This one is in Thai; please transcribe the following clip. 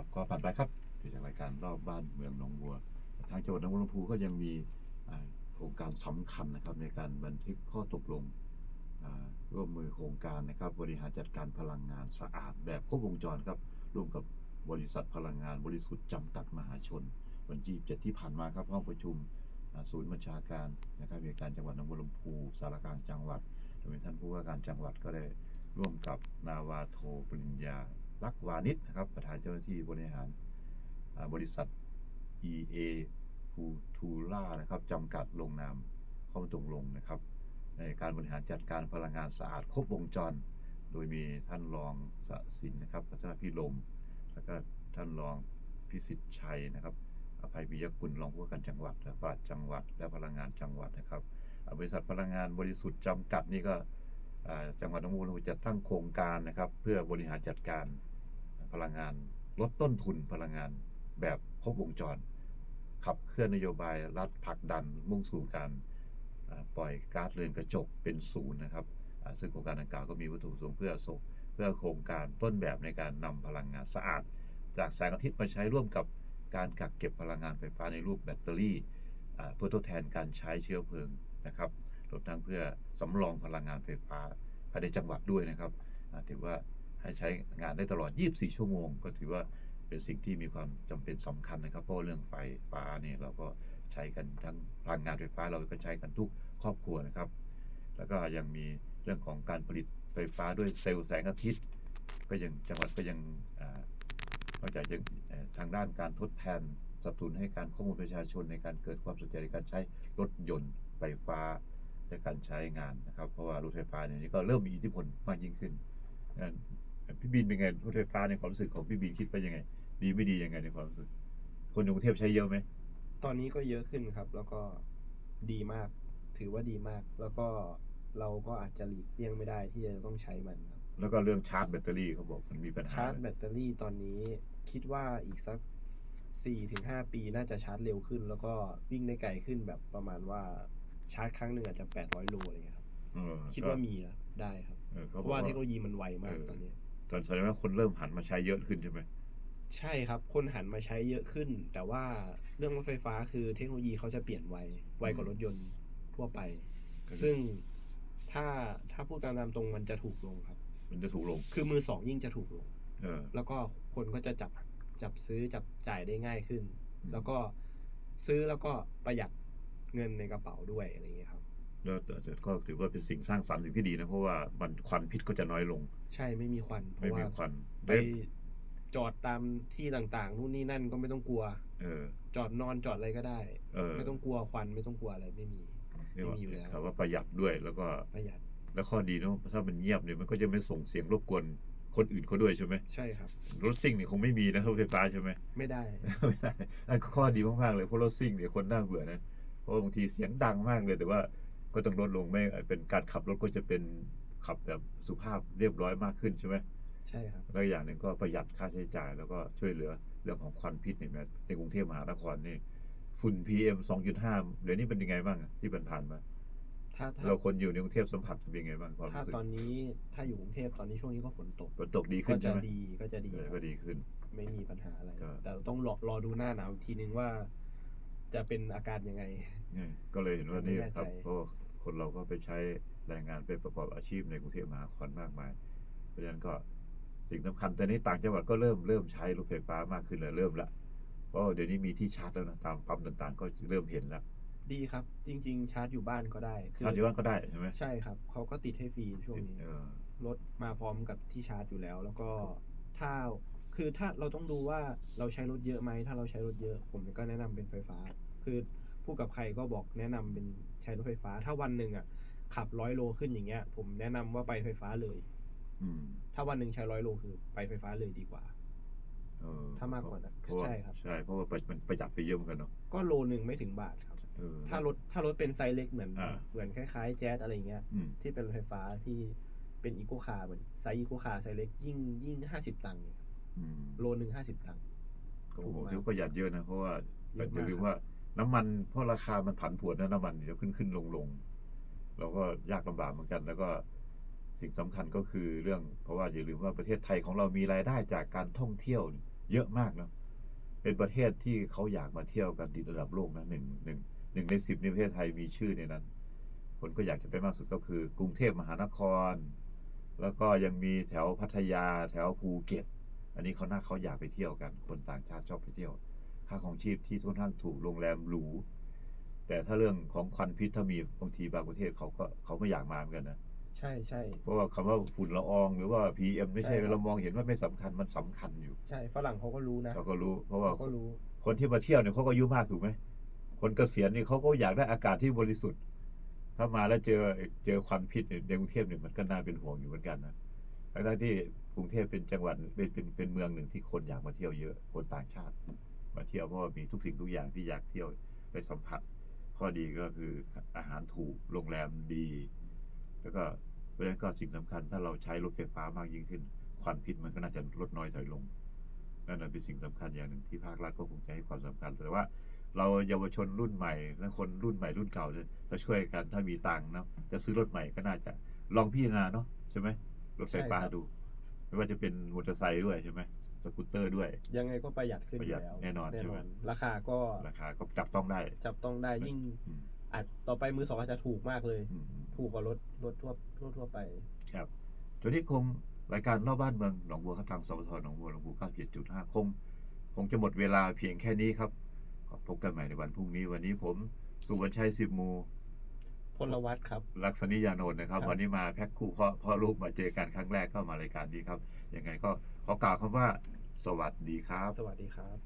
ครับ ก็ผ่านไปครับคือจากรายการรอบบ้านเมืองหนองบัว ทางจังหวัดหนองบัวลำพูก็ยังมีโครงการสำคัญนะครับ ในการบันทึกข้อตกลงร่วมมือโครงการนะครับ บริหารจัดการพลังงานสะอาด แบบครบวงจรครับร่วมกับบริษัทพลังงานบริสุทธิ์จำกัดมหาชน วันที่7ที่ผ่านมาครับห้องประชุมศูนย์บัญชาการนะครับเหตุการจังหวัดหนองบัวลำพู สารกลางจังหวัดโดยท่านผู้ว่าการจังหวัดก็ได้ร่วมกับนาวาโทปริญญา ลักวานิชนะครับ ประธานเจ้าหน้าที่บริหารบริษัท EA Futura นะครับจำกัดลงนามข้อตกลงนะครับ ในการบริหารจัดการพลังงานสะอาดครบวงจร โดยมีท่านรองสสินนะครับพัฒนาพิรมแล้วก็ท่านรองพิสิทธิ์ชัยนะครับ อภัยปิยกุลรองผู้ว่าการจังหวัดและปลัดจังหวัด และพลังงานจังหวัดนะครับ บริษัทพลังงานบริสุทธิ์จำกัดนี่ก็จังหวัดหนองบัวลจะตั้งโครงการนะครับ เพื่อบริหารจัดการ พลังงาน ลดต้นทุนพลังงานแบบครบวงจร ขับเคลื่อนนโยบายรัฐผลักดันมุ่งสู่การปล่อยก๊าซเรือนกระจกเป็นศูนย์นะครับ ซึ่งโครงการดังกล่าวก็มีวัตถุประสงค์เพื่อส่งเพื่อโครงการต้นแบบในการนำพลังงานสะอาด จากแสงอาทิตย์มาใช้ร่วมกับการกักเก็บพลังงานไฟฟ้าในรูปแบตเตอรี่เพื่อทดแทนการใช้เชื้อเพลิงนะครับรวมทั้งเพื่อสำรองพลังงานไฟฟ้าภายในจังหวัดด้วยนะครับถือว่า ให้ใช้งานได้ตลอด 24 ชั่วโมง ก็ถือว่าเป็นสิ่งที่มีความจำเป็นสำคัญนะครับ เพราะเรื่องไฟฟ้าเนี่ยเราก็ใช้กันทั้งพลังงานไฟฟ้าเราก็ใช้กันทุกครอบครัวนะครับ แล้วก็ยังมีเรื่องของการผลิตไฟฟ้าด้วยเซลล์แสงอาทิตย์ ก็ยังจังหวัดก็ยังนอกจากจะเอ่อทางด้านการทดแทนสนับสนุนให้การข้อมูลประชาชนในการเกิดความสนใจในการใช้รถยนต์ไฟฟ้าในการใช้งานนะครับ เพราะว่ารถไฟฟ้าเนี่ยก็เริ่มมีอิทธิพลมากยิ่งขึ้นงั้น พี่บินเป็นไงรถไฟฟ้าในความรู้สึกของพี่บินคิดว่ายังไง ดีไม่ดียังไงในความรู้สึก คนกรุงเทพใช้เยอะไหมตอนนี้ก็เยอะขึ้นครับ แล้วก็ดีมาก ถือว่าดีมาก แล้วก็เราก็อาจจะหลีกเลี่ยงไม่ได้ที่จะต้องใช้มันครับ แล้วก็เรื่องชาร์จแบตเตอรี่เขาบอกมันมีปัญหาชาร์จแบตเตอรี่ตอนนี้คิดว่าอีกสักสี่ถึงห้าปีน่าจะชาร์จเร็วขึ้น แล้วก็วิ่งได้ไกลขึ้นแบบประมาณว่าชาร์จครั้งหนึ่งอาจจะแปดร้อยโลอะไรเงี้ยครับเออคิดว่ามีนะได้ครับเออเพเขาบราะอกว่าว่าเทคโนโลยีมันไวมากเออตอนนี้ ตอนแสดงว่าคนเริ่มหันมาใช้เยอะขึ้นใช่ไหมใช่ครับ คนหันมาใช้เยอะขึ้น แต่ว่าเรื่องรถไฟฟ้าคือเทคโนโลยีเขาจะเปลี่ยนไวไวกว่ารถยนต์ทั่วไป ซึ่งถ้าถ้าพูดตามตรงมันจะถูกลงครับ มันจะถูกลง คือมือสองยิ่งจะถูกลงเออ แล้วก็คนก็จะจับจับซื้อจับจ่ายได้ง่ายขึ้น อืม แล้วก็ซื้อแล้วก็ประหยัดเงินในกระเป๋าด้วยอะไรอย่างเงี้ยครับ แล้วแต่ก็ถือว่าเป็นสิ่งสร้างสรรค์สิ่งที่ดีนะ เพราะว่ามันควันพิษก็จะน้อยลง ใช่ไม่มีควันเพไม่ราะมีว่าควันไปได้จอดตามที่ต่างๆนู่นนี่นั่นก็ไม่ต้องกลัว เออ จอดนอนจอดอะไรก็ได้ เออ ไม่ต้องกลัวควันไม่ต้องกลัวอะไรไม่มีเรียกว่าไม่มีอยู่แล้วคำว่าประหยัดด้วยแล้วก็ประหยัด แล้วข้อดีเนอะถ้ามันเงียบเนี่ยมันก็จะไม่ส่งเสียงรบกวนคนอื่นเขาด้วยใช่ไหมใช่ครับรถซิ่งเนี่ยคงไม่มีนะรถไฟฟ้าใช่ไหมไม่ได้ไม่ได้อันข้อดีมากๆเลยเพราะรถซิ่งเนี่ยคนน่าเบื่อนะเพราะบางทีเสียงดังมากเลยแต่ว่า ก็ต้องลดลงไม่เป็นการขับรถก็จะเป็นขับแบบสุภาพเรียบร้อยมากขึ้นใช่ไหมใช่ครับแล้วอย่างหนึ่งก็ประหยัดค่าใช้จ่าย แล้วก็ช่วยเหลือเรื่องของควันพิษเนี่ยแม้ในกรุงเทพมหานครนี่ฝุ่น PM 2.5 เดี๋ยวนี้เป็นยังไงบ้างอะที่ผ่านๆมาถ้าถ้าเราคนอยู่ในกรุงเทพสัมผัสเป็นยังไงบ้างความถ้ารู้สึกตอนนี้ถ้าอยู่กรุงเทพตอนนี้ช่วงนี้ก็ฝนตกฝนตกดีก็ขึ้นจะใช่ไหมดีก็จะดีเออครับก็ดีขึ้น ไม่มีปัญหาอะไรก็แต่เราต้องรอรอดูหน้าหนาวอีกทีนึงว่า จะเป็นอาการยังไงเนี่ยก็เลยเห็นว่าไม่นี่แน่ครับใจเพราะว่าคนเราก็ไปใช้แรงงานไปประกอบอาชีพในกรุงเทพมหานครมากมาย เพราะฉะนั้นก็สิ่งสำคัญแต่นี้ต่างจังหวัดก็เริ่มเริ่มใช้รถไฟฟ้ามากขึ้นแล้วเริ่มละเพราะว่าเดี๋ยวนี้มีที่ชาร์จแล้วนะตามปั๊มต่างๆ ก็เริ่มเห็นแล้วดีครับ จริง ๆ ชาร์จอยู่บ้านก็ได้คืชาร์จอยู่บ้านก็ได้ใช่ไหมใช่ครับเขาก็ติดให้ฟรีช่วงนี้เออรถมาพร้อมกับที่ชาร์จอยู่แล้ว แล้วก็ถ้า คือถ้าเราต้องดูว่าเราใช้รถเยอะไหมถ้าเราใช้รถเยอะ ผมก็แนะนำเป็นไฟฟ้า คือพูดกับใครก็บอกแนะนำเป็นใช้รถไฟฟ้า ถ้าวันหนึ่งอะ ขับร้อยโลขึ้นอย่างเงี้ย ผมแนะนำว่าไปไฟฟ้าเลย อืม ถ้าวันหนึ่งใช้ร้อยโลคือไปไฟฟ้าเลยดีกว่าเออถ้ามากกว่านั้นเพราะว่าใช่ครับ ใช่เพราะว่ามันประหยัดไปเยอะเหมือนกันเนาะก็โลหนึ่งไม่ถึงบาทครับเออถ้ารถถ้ารถเป็นไซส์เล็กเหมือนอ่าเหมือนคล้ายๆ แจ๊สอะไรเงี้ยอืมที่เป็นรถไฟฟ้าที่เป็นอีโคคาร์เหมือนไซส์อีโคคาร์ไซส์เล็กยิ่งยิ่งห้าสิบตังค์เนี่ยครับอืม โลหนึ่งห้าสิบตังค์โอ้โหถูกมากถือว่าประหยัดเยอะนะเพราะว่าเยอะมากอย่าลืมว่าน้ำมันเพราะราคามันผันผวนนะน้ำมันเดี๋ยวขึ้นขึ้นลงลงเราก็ยากลำบากเหมือนกัน แล้วก็สิ่งสำคัญก็คือเรื่อง เพราะว่าอย่าลืมว่าประเทศไทยของเรามีรายได้จากการท่องเที่ยวเยอะมากเนาะเป็นประเทศที่เขาอยากมาเที่ยวกันติดระดับโลกนะหนึ่งหนึ่งหนึ่งในสิบในประเทศไทยมีชื่อในนั้น คนก็อยากจะไปมากสุดก็คือกรุงเทพมหานคร แล้วก็ยังมีแถวพัทยา แถวภูเก็ต อันนี้เขาน่าเขาอยากไปเที่ยวกัน คนต่างชาติชอบไปเที่ยว ค่าของชีพที่ค่อนข้างถูกโรงแรมหรูแต่ถ้าเรื่องของควันพิษถ้ามีบางทีบางประเทศเขาก็เขาไม่อยากมาเหมือนกันนะใช่ใช่เพราะว่าคำว่าฝุ่นละอองหรือว่า PM ไม่ใช่ใช่ครับเรามองเห็นว่าไม่สำคัญมันสำคัญอยู่ ใช่ฝรั่งเขาก็รู้นะเขาก็รู้ เพราะว่าเขาก็รู้คนที่มาเที่ยวเนี่ยเขาก็อายุมากถูกไหมคนเกษียณนี่เขาก็อยากได้อากาศที่บริสุทธิ์ ถ้ามาแล้วเจอเจอควันพิษเนี่ยในกรุงเทพเนี่ยมันก็น่าเป็นห่วงอยู่เหมือนกันนะ ทั้งที่กรุงเทพเป็นจังหวัดเป็นเป็นเป็นเมืองหนึ่งที่คนอยากมาเที่ยวเยอะคนต่างชาติ มาเที่ยวเพราะว่ามีทุกสิ่งทุกอย่างที่อยากเที่ยวไปสัมผัส ข้อดีก็คืออาหารถูกโรงแรมดี แล้วก็เพราะฉะนั้นก็สิ่งสำคัญ ถ้าเราใช้รถไฟฟ้ามากยิ่งขึ้น ควันพิษมันก็น่าจะลดน้อยถอยลงนั่นเป็นสิ่งสำคัญอย่างหนึ่งที่ภาครัฐก็คงจะให้ความสำคัญ แต่ว่าเราเยาวชนรุ่นใหม่และคนรุ่นใหม่รุ่นเก่าเนี่ยจะช่วยกันถ้ามีตังค์เนาะจะซื้อรถใหม่ก็น่าจะลองพิจารณาเนาะใช่ไหม รถไฟฟ้าใช่ครับ ดู ไม่ว่าจะเป็นมอเตอร์ไซค์ด้วยใช่ไหมสกูตเตอร์ด้วย ยังไงก็ประหยัดขึ้นประหยัดยู่แล้วแน่นอนใช่ไหม ราคาก็ราคาก็จับต้องได้ จับต้องได้ยิ่งอืมอาจต่อไปมือสองอาจจะถูกมากเลยอืมอืมถูกกว่ารถรถทั่วทั่วทั่วไป ครับจุดนี้คงรายการรอบบ้านเมืองหนองบัวครับทางสปทหนองบัวหนองบัว97.5 คง คงจะหมดเวลาเพียงแค่นี้ครับขอพบกันใหม่ในวันพรุ่งนี้วันนี้ผม สุวรรณชัยสิบมู พลวัตครับ ลักษณิยานนท์นะครับครับ วันนี้มาแพ็คคู่พ่อพ่อลูกมาเจอกันครั้งแรกเข้ามารายการนี้ครับยังไงก็ขอกล่าวคำว่า สวัสดีครับ สวัสดีครับ